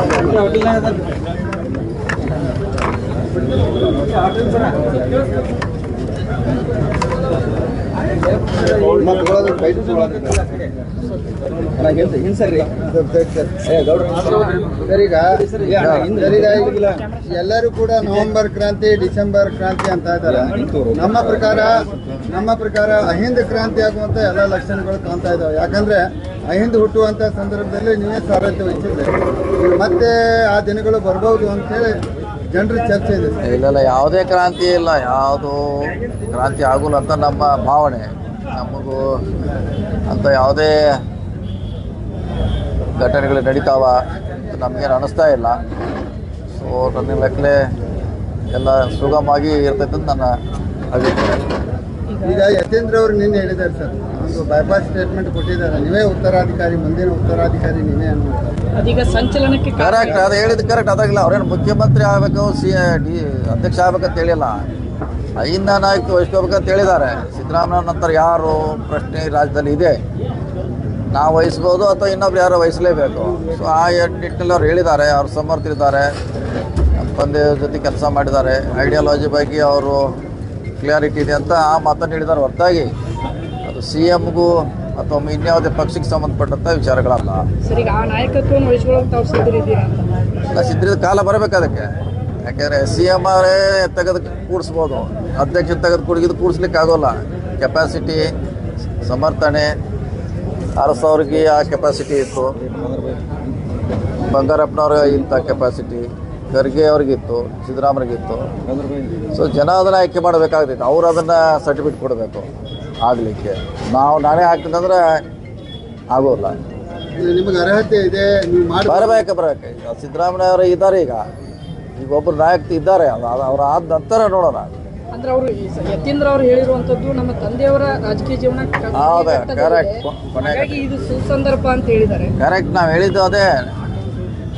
Thank you. ಎಲ್ಲರೂ ಕೂಡ November ಕ್ರಾಂತಿ, ಡಿಸೆಂಬರ್ ಕ್ರಾಂತಿ ಅಂತ ಇದ್ದಾರೆ. ನಮ್ಮ ಪ್ರಕಾರ ನಮ್ಮ ಪ್ರಕಾರ ಅಹಿಂದ ಕ್ರಾಂತಿ ಆಗುವಂತ ಎಲ್ಲ ಲಕ್ಷಣಗಳು ಕಾಣ್ತಾ ಇದಾವೆ. ಯಾಕಂದ್ರೆ ಅಹಿಂದ ಹುಟ್ಟುವಂತ ಸಂದರ್ಭದಲ್ಲಿ ನೀವೇ ಸಾರಥ್ಯ ವಹಿಸಿದ್ರೆ ಮತ್ತೆ ಆ ದಿನಗಳು ಬರ್ಬೋದು ಅಂತೇಳಿ ಜನರ ಚರ್ಚೆ ಇದೆ. ಇಲ್ಲೆಲ್ಲ ಇಲ್ಲ ಇಲ್ಲ ಯಾವುದೇ ಕ್ರಾಂತಿ ಇಲ್ಲ, ಯಾವುದು ಕ್ರಾಂತಿ ಆಗೋಲ್ಲ ಅಂತ ನಮ್ಮ ಭಾವನೆ. ನಮಗೂ ಅಂತ ಯಾವುದೇ ಘಟನೆಗಳು ನಡೀತಾವ ನಮಗೇನು ಅನ್ನಿಸ್ತಾ ಇಲ್ಲ. ಸೊ ನನ್ನ ಲೆಕ್ಕಲೆ ಎಲ್ಲ ಸುಗಮವಾಗಿ ಇರ್ತೈತೆ ಅಂತ ನನ್ನ ಅಭಿಪ್ರಾಯ. ಈಗ ಯತೇಂದ್ರ ಅವರು ನಿನ್ನೆ ಹೇಳಿದ್ದಾರೆ ಸರ್. ಒಂದು ಬೈಪಾಸ್ ಸ್ಟೇಟ್ಮೆಂಟ್ ಕೊಟ್ಟಿದ್ದಾರೆ. ನೀವೇ ಉತ್ತರಾಧಿಕಾರಿ ಮುಂದಿನ ಉತ್ತರಾಧಿಕಾರಿ ನೀವೇ ಅನ್ನೋದು ಅದೀಗ ಸಂಚಲನಕ್ಕೆ ಕರೆಕ್ಟ್ ಅದು ಹೇಳಿದ್ದು ಕರೆಕ್ಟ್ ಅದಾಗಿಲ್ಲ ಅವ್ರೇನು ಮುಖ್ಯಮಂತ್ರಿ ಆಗಬೇಕು ಸಿ ಡಿ ಅಧ್ಯಕ್ಷ ಆಗ್ಬೇಕಂತ ಹೇಳಿಲ್ಲ. ಐನ ನಾಯಕ ವಹಿಸ್ಕೋಬೇಕಂತ ಹೇಳಿದ್ದಾರೆ. ಸಿದ್ದರಾಮಯ್ಯ ನಂತರ ಯಾರು ಪ್ರಶ್ನೆ ಈ ರಾಜ್ಯದಲ್ಲಿ ಇದೆ? ನಾವು ವಹಿಸ್ಬೋದು ಅಥವಾ ಇನ್ನೊಬ್ರು ಯಾರೋ ವಹಿಸಲೇಬೇಕು? ಸೊ ಆ ನಿಟ್ಟಿನಲ್ಲಿ ಅವ್ರು ಹೇಳಿದ್ದಾರೆ. ಅವ್ರು ಸಮರ್ಥಿದ್ದಾರೆ ನಮ್ಮ ತಂದೆಯವ್ರ ಜೊತೆ ಕೆಲಸ ಮಾಡಿದ್ದಾರೆ. ಐಡಿಯಾಲಜಿ ಬಗ್ಗೆ ಅವರು ಕ್ಲಿಯಾರಿಟಿ ಇದೆ ಅಂತ ಆ ಮಾತನ್ನು ಹೇಳಿದ್ದಾರೆ. ಹೊರತಾಗಿ ಅದು ಸಿ ಎಮ್ಗೂ ಅಥವಾ ಇನ್ಯಾವುದೇ ಪಕ್ಷಕ್ಕೆ ಸಂಬಂಧಪಟ್ಟಂಥ ವಿಚಾರಗಳಲ್ಲ. ಎಲ್ಲ ಸಿದ್ಧರಿದ ಕಾಲ ಬರಬೇಕು ಅದಕ್ಕೆ. ಯಾಕೆಂದರೆ ಸಿ ಎಂ ಅವರೇ ತೆಗೆದು ಕೂಡಿಸ್ಬೋದು. ಅಧ್ಯಕ್ಷ ತೆಗೆದು ಕುಡಿದು ಕೂಡಿಸ್ಲಿಕ್ಕೆ ಆಗೋಲ್ಲ. ಕೆಪಾಸಿಟಿ ಸಮರ್ಥನೆ ಆರು ಆ ಕೆಪಾಸಿಟಿ ಇತ್ತು. ಬಂಗಾರಪ್ಪನವ್ರಿಗೆ ಇಂಥ ಕೆಪಾಸಿಟಿ ಖರ್ಗೆ ಅವ್ರಿಗಿತ್ತು ಸಿದ್ದರಾಮಯ್ಯಗಿತ್ತು ಸೊ ಜನ ಅದನ್ನು ಆಯ್ಕೆ ಮಾಡಬೇಕಾಗ್ತಿತ್ತು ಅವ್ರು ಅದನ್ನು ಸರ್ಟಿಫಿಕೇಟ್ ಕೊಡಬೇಕು ಆಗಲಿಕ್ಕೆ. ನಾವು ನಾನೇ ಹಾಕ್ತೀನಂದ್ರೆ ಆಗೋಲ್ಲ. ಇದು ನಿಮಗೆ ಅರ್ಹತೆ ಇದೆ ನೀವು ಬರಬೇಕು ಬರಬೇಕು. ಈಗ ಸಿದ್ದರಾಮಯ್ಯ ಅವರು ಇದ್ದಾರೆ ಈಗ. ಈಗ ಒಬ್ಬರು ನಾಯಕ ಇದ್ದಾರೆ ಅವ್ರು ಆದ ನಂತರ ನೋಡೋಣ. ಅಂದ್ರೆ ಅವರು ಯತೀಂದ್ರ ಅವರು ಹೇಳಿರುವಂತದ್ದು ನಮ್ಮ ತಂದೆಯವರ ರಾಜಕೀಯ ಜೀವನ ಕರೆಕ್ಟ್ ಹೌದು, ಹಾಗಾಗಿ ಇದು ಸುಸಂದರ್ಭ ಅಂತ ಹೇಳಿದ್ದಾರೆ. ಕರೆಕ್ಟ್ ನಾವು ಹೇಳಿದ್ದು ಅದೇ.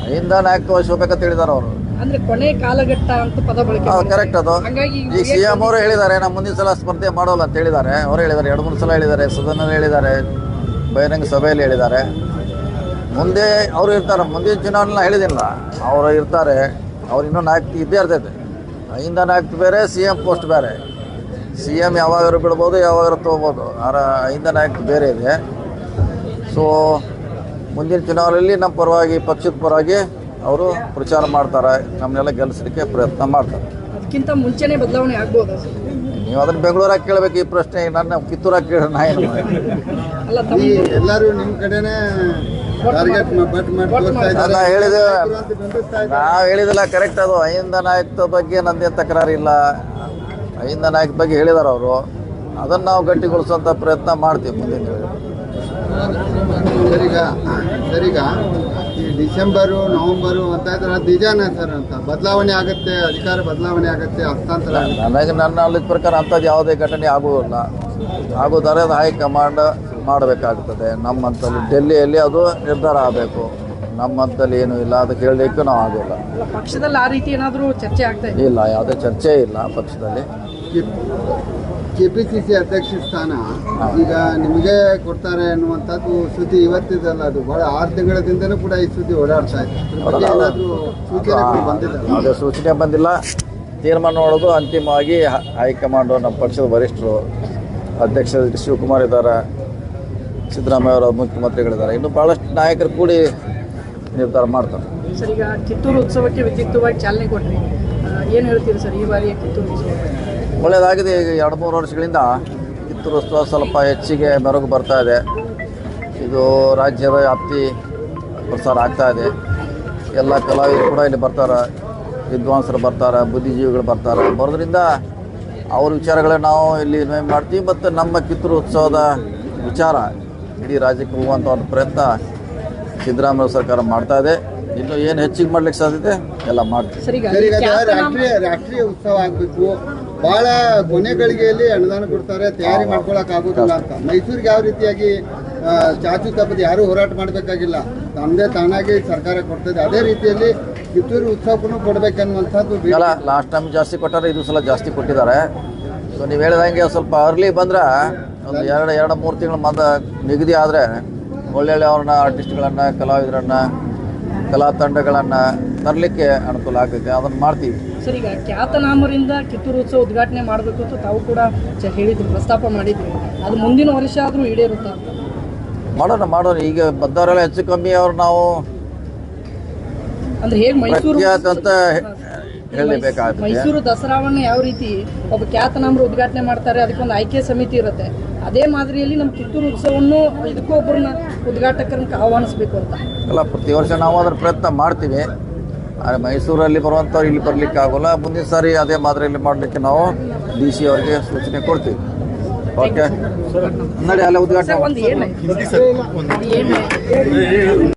ಅಯ್ಯಿಂದ ನಾಯಕ ವಹಿಸ್ಕೋಬೇಕಂತ ಹೇಳಿದಾರೆ ಅವರು. ಅಂದ್ರೆ ಕೊನೆ ಕಾಲಘಟ್ಟ ಅಂತ ಪದ ಬಳಕೆ. ಕರೆಕ್ಟ್ ಅದು. ಹಾಗಾಗಿ ಈಗ ಸಿ ಎಂ ಅವರು ಹೇಳಿದ್ದಾರೆ ನಮ್ಮ ಮುಂದಿನ ಸಲ ಸ್ಪರ್ಧೆ ಮಾಡೋಲ್ಲ ಅಂತ ಹೇಳಿದ್ದಾರೆ. ಅವರು ಹೇಳಿದ್ದಾರೆ ಎರಡು ಮೂರು ಸಲ ಹೇಳಿದ್ದಾರೆ ಸದನದಲ್ಲಿ ಹೇಳಿದ್ದಾರೆ ಬಹಿರಂಗ ಸಭೆಯಲ್ಲಿ ಹೇಳಿದ್ದಾರೆ. ಮುಂದೆ ಅವರು ಇರ್ತಾರೆ ಮುಂದಿನ ಚುನಾವಣೆ ಹೇಳಿದಿಲ್ಲ ಅವರು ಇರ್ತಾರೆ ಅವ್ರು ಇನ್ನೂ ನಾಲ್ಕು ಇದ್ದೇ ಇರ್ತೈತೆ ಇಂದ. ನಾಲ್ಕು ಬೇರೆ ಸಿ ಎಂ ಪೋಸ್ಟ್ ಬೇರೆ. ಸಿ ಎಂ ಯಾವಾಗಾರು ಬಿಡ್ಬೋದು ಯಾವಾಗಾರು ತೊಗೋಬೋದು. ಆರ ಇಂದ ನಾಯಕ ಬೇರೆ ಇದೆ. ಸೊ ಮುಂದಿನ ಚುನಾವಣೆಯಲ್ಲಿ ನಮ್ಮ ಪರವಾಗಿ ಪಕ್ಷದ ಪರವಾಗಿ ಅವರು ಪ್ರಚಾರ ಮಾಡ್ತಾರೆ ನಮ್ಮನ್ನೆಲ್ಲ ಗೆಲ್ಲಿಸಲಿಕ್ಕೆ ಪ್ರಯತ್ನ ಮಾಡ್ತಾರೆ. ಅದಕ್ಕಿಂತ ಮುಂಚೆನೇ ಬದಲಾವಣೆ ಆಗ್ಬೋದು ಸರ್? ನೀವು ಅದನ್ನ ಬೆಂಗಳೂರಾಗ ಕೇಳಬೇಕು ಈ ಪ್ರಶ್ನೆ ನನ್ನ ಕಿತ್ತೂರಾಗ ಕೇಳ ನಾ ಏನು ಮಾಡಿ? ಅಲ್ಲ ಈ ಎಲ್ಲರೂ ನಿಮ್ಮ ಕಡೆನೇ ಟಾರ್ಗೆಟ್ ಬಟ್ ನಾನು ಹೇಳಿದ. ನಾವು ಹೇಳಿದಿಲ್ಲ ಕರೆಕ್ಟ್ ಅದು. ಅಹಿಂದ ನಾಯಕತ್ವ ಬಗ್ಗೆ ನಂದೇನು ತಕರಾರಿಲ್ಲ. ಅಹಿಂದ ನಾಯಕ ಬಗ್ಗೆ ಹೇಳಿದಾರೆ ಅವರು. ಅದನ್ನು ನಾವು ಗಟ್ಟಿಗೊಳಿಸುವಂತ ಪ್ರಯತ್ನ ಮಾಡ್ತೀವಿ ಮುಂದಿನ. ಸರಿಗ ಸರಿಗ. ಈ ಡಿಸೆಂಬರು ನವೆಂಬರು ಅಂತ ಇದ್ರೆ ಅದು ನಿಜಾನೇ ಸರ್ ಅಂತ. ಬದಲಾವಣೆ ಆಗುತ್ತೆ ಅಧಿಕಾರ ಬದಲಾವಣೆ ಆಗುತ್ತೆ ಹಸ್ತಾಂತರ ಆಗುತ್ತೆ. ನನಗೆ ನನ್ನ ನಾಲೆಜ್ ಪ್ರಕಾರ ಅಂಥದ್ದು ಯಾವುದೇ ಘಟನೆ ಆಗುವುದಿಲ್ಲ. ಹಾಗೂ ಅದು ಹೈಕಮಾಂಡ್ ಮಾಡಬೇಕಾಗ್ತದೆ. ನಮ್ಮಂತಲ್ಲಿ ಡೆಲ್ಲಿಯಲ್ಲಿ ಅದು ನಿರ್ಧಾರ ಆಗಬೇಕು. ನಮ್ಮಂತಲ್ಲಿ ಏನೂ ಇಲ್ಲ ಅದಕ್ಕೆ ಹೇಳಲಿಕ್ಕೂ ನಾವು ಆಗಿಲ್ಲ. ಪಕ್ಷದಲ್ಲಿ ಆ ರೀತಿ ಏನಾದರೂ ಚರ್ಚೆ ಆಗ್ತಾ ಇಲ್ಲ ಯಾವುದೇ ಚರ್ಚೆ ಇಲ್ಲ ಪಕ್ಷದಲ್ಲಿ. ಕೆ ಪಿ ಸಿ ಸಿ ಅಧ್ಯಕ್ಷ ಸ್ಥಾನ. ಈಗ ನಿಮಗೆ ಕೊಡ್ತಾರೆ ಅನ್ನುವಂಥದ್ದು ಸುದ್ದಿ ಇವತ್ತಿದಲ್ಲ ಅದು. ಬಹಳ ಆರು ತಿಂಗಳಿಂದನೂ ಕೂಡ ಈ ಸುದ್ದಿ ಓಡಾಡ್ತಾ ಇದೆ. ಬಗ್ಗೆ ಏನಾದರೂ ಬಂದಿದೆ ಯಾವುದೇ ಸೂಚನೆ ಬಂದಿಲ್ಲ. ತೀರ್ಮಾನ ಮಾಡೋದು ಅಂತಿಮವಾಗಿ ಹೈಕಮಾಂಡ್ ಹೈಕಮಾಂಡು ನಮ್ಮ ಪಕ್ಷದ ವರಿಷ್ಠರು ಅಧ್ಯಕ್ಷ ಶಿವಕುಮಾರ್ ಇದ್ದಾರೆ ಸಿದ್ದರಾಮಯ್ಯ ಅವರ ಮುಖ್ಯಮಂತ್ರಿಗಳಿದ್ದಾರೆ. ಇನ್ನು ಭಾಳಷ್ಟು ನಾಯಕರು ಕೂಡಿ ನಿರ್ಧಾರ ಮಾಡ್ತಾರೆ. ಸರ್ ಈಗ ಕಿತ್ತೂರು ಉತ್ಸವಕ್ಕೆ ವಿದ್ಯುಕ್ತವಾಗಿ ಚಾಲನೆ ಕೊಟ್ಟರೆ ಏನು ಹೇಳ್ತೀರಿ ಸರ್ ಈ ಬಾರಿಯ ಕಿತ್ತೂರು ಉತ್ಸವ ಒಳ್ಳೆಯದಾಗಿದೆ ಈಗ ಎರಡು ಮೂರು ವರ್ಷಗಳಿಂದ ಕಿತ್ತೂರು ಉತ್ಸವ ಸ್ವಲ್ಪ ಹೆಚ್ಚಿಗೆ ಮೆರಗು ಬರ್ತಾ ಇದೆ. ಇದು ರಾಜ್ಯದ ವ್ಯಾಪ್ತಿ ಪ್ರಸಾರ ಆಗ್ತಾ ಇದೆ. ಎಲ್ಲ ಕಲಾವಿದರು ಕೂಡ ಇಲ್ಲಿ ಬರ್ತಾರೆ. ವಿದ್ವಾಂಸರು ಬರ್ತಾರೆ ಬುದ್ಧಿಜೀವಿಗಳು ಬರ್ತಾರೆ. ಬರೋದ್ರಿಂದ ಅವ್ರ ವಿಚಾರಗಳನ್ನ ನಾವು ಇಲ್ಲಿ ವಿನಿಮಯ ಮಾಡ್ತೀವಿ. ಮತ್ತು ನಮ್ಮ ಕಿತ್ತೂರು ಉತ್ಸವದ ವಿಚಾರ ಇಡೀ ರಾಜ್ಯಕ್ಕೆ ಹೋಗುವಂಥ ಒಂದು ಪ್ರಯತ್ನ ಸಿದ್ದರಾಮಯ್ಯ ಸರ್ಕಾರ ಮಾಡ್ತಾ ಇದೆ. ಇನ್ನು ಏನು ಹೆಚ್ಚಿಗೆ ಮಾಡ್ಲಿಕ್ಕೆ ಸಾಧ್ಯತೆ? ಎಲ್ಲ ಮಾಡ್ತೀವಿ. ರಾಷ್ಟ್ರೀಯ ಉತ್ಸವ ಆಗಬೇಕು. ಬಹಳ ಕೊನೆ ಗಳಿಗೆಯಲ್ಲಿ ಅನುದಾನ ಕೊಡ್ತಾರೆ, ತಯಾರಿ ಮಾಡ್ಕೊಳಕ್ ಆಗೋದಿಲ್ಲ ಅಂತ. ಮೈಸೂರಿಗೆ ಯಾವ ರೀತಿಯಾಗಿ ಚಾಚು ತಪ್ಪದ ಯಾರು ಹೋರಾಟ ಮಾಡಬೇಕಾಗಿಲ್ಲ. ತಮ್ಮದೇ ತಾನಾಗಿ ಸರ್ಕಾರ ಕೊಡ್ತದೆ. ಅದೇ ರೀತಿಯಲ್ಲಿ ಕಿತ್ತೂರು ಉತ್ಸವಕ್ಕೂ ಕೊಡ್ಬೇಕನ್ನುವಂಥದ್ದು ಲಾಸ್ಟ್ ಟೈಮ್ ಜಾಸ್ತಿ ಕೊಟ್ಟಾರೆ ಇದು ಸಲ ಜಾಸ್ತಿ ಕೊಟ್ಟಿದ್ದಾರೆ. ಸೊ ನೀವು ಹೇಳಿದಂಗೆ ಸ್ವಲ್ಪ ಅರ್ಲಿ ಬಂದ್ರೆ ಒಂದು ಎರಡು ಎರಡು, ಮೂರು ತಿಂಗಳ ಮಂದ ನಿಗದಿ ಆದರೆ ಒಳ್ಳೊಳ್ಳೆ ಅವ್ರನ್ನ ಆರ್ಟಿಸ್ಟ್ಗಳನ್ನು ಕಲಾವಿದರನ್ನು, ಕಲಾ ತಂಡಗಳನ್ನು ತರಲಿಕ್ಕೆ ಅನುಕೂಲ ಆಗ್ತೈತೆ ಅದನ್ನು ಮಾಡ್ತೀವಿ. ಸರ್ ಈಗ ಖ್ಯಾತನಾಮರಿಂದ ಕಿತ್ತೂರು ಉತ್ಸವ ಉದ್ಘಾಟನೆ ಮಾಡಬೇಕು ಅಂತ ತಾವು ಕೂಡ ಚ- ಹೇಳಿದ್ರು ಪ್ರಸ್ತಾಪ ಮಾಡಿದ್ರು. ಅದು ಮುಂದಿನ ವರ್ಷ ಆದರೂ ಈಡೇರುತ್ತಾ? ಮಾಡೋಣ ಮಾಡೋಣ. ಈಗ ಬಂದವರೆಲ್ಲ ಹೆಚ್ಚು ಕಮ್ಮಿ ಅವ್ರು ನಾವು ಅಂದ್ರೆ ಹೇಗೆ ಮೈಸೂರು ಪ್ರಖ್ಯಾತ ಅಂತ ಮೈಸೂರು ದಸರಾವನ್ನ ಯಾವ ರೀತಿ ಒಬ್ಬ ಖ್ಯಾತನಾಮರು ಉದ್ಘಾಟನೆ ಮಾಡ್ತಾರೆ ಅದಕ್ಕೊಂದು ಆಯ್ಕೆ ಸಮಿತಿ ಇರುತ್ತೆ. ಅದೇ ಮಾದರಿಯಲ್ಲಿ ನಮ್ಮ ಕಿತ್ತೂರು ಉತ್ಸವವನ್ನು ಇದಕ್ಕೂ ಒಬ್ಬರನ್ನ ಉದ್ಘಾಟಕರನ್ನ ಆಹ್ವಾನಿಸ್ಬೇಕು ಅಂತ. ಅಲ್ಲ ಪ್ರತಿ ವರ್ಷ ನಾವು ಅದರ ಪ್ರಯತ್ನ ಮಾಡ್ತೀವಿ. ಆದರೆ ಮೈಸೂರಲ್ಲಿ ಬರುವಂಥವ್ರು ಇಲ್ಲಿ ಬರ್ಲಿಕ್ಕೆ ಆಗೋಲ್ಲ. ಮುಂದಿನ ಸಾರಿ ಅದೇ ಮಾದರಿಯಲ್ಲಿ ಮಾಡಲಿಕ್ಕೆ ನಾವು ಡಿ ಸಿ ಅವರಿಗೆ ಸೂಚನೆ ಕೊಡ್ತೀವಿ. ಓಕೆ ನಡಿ ಅಲ್ಲೇ ಉದ್ಘಾಟನೆ ಸರ್ ಒಂದು ಏನು ಏನು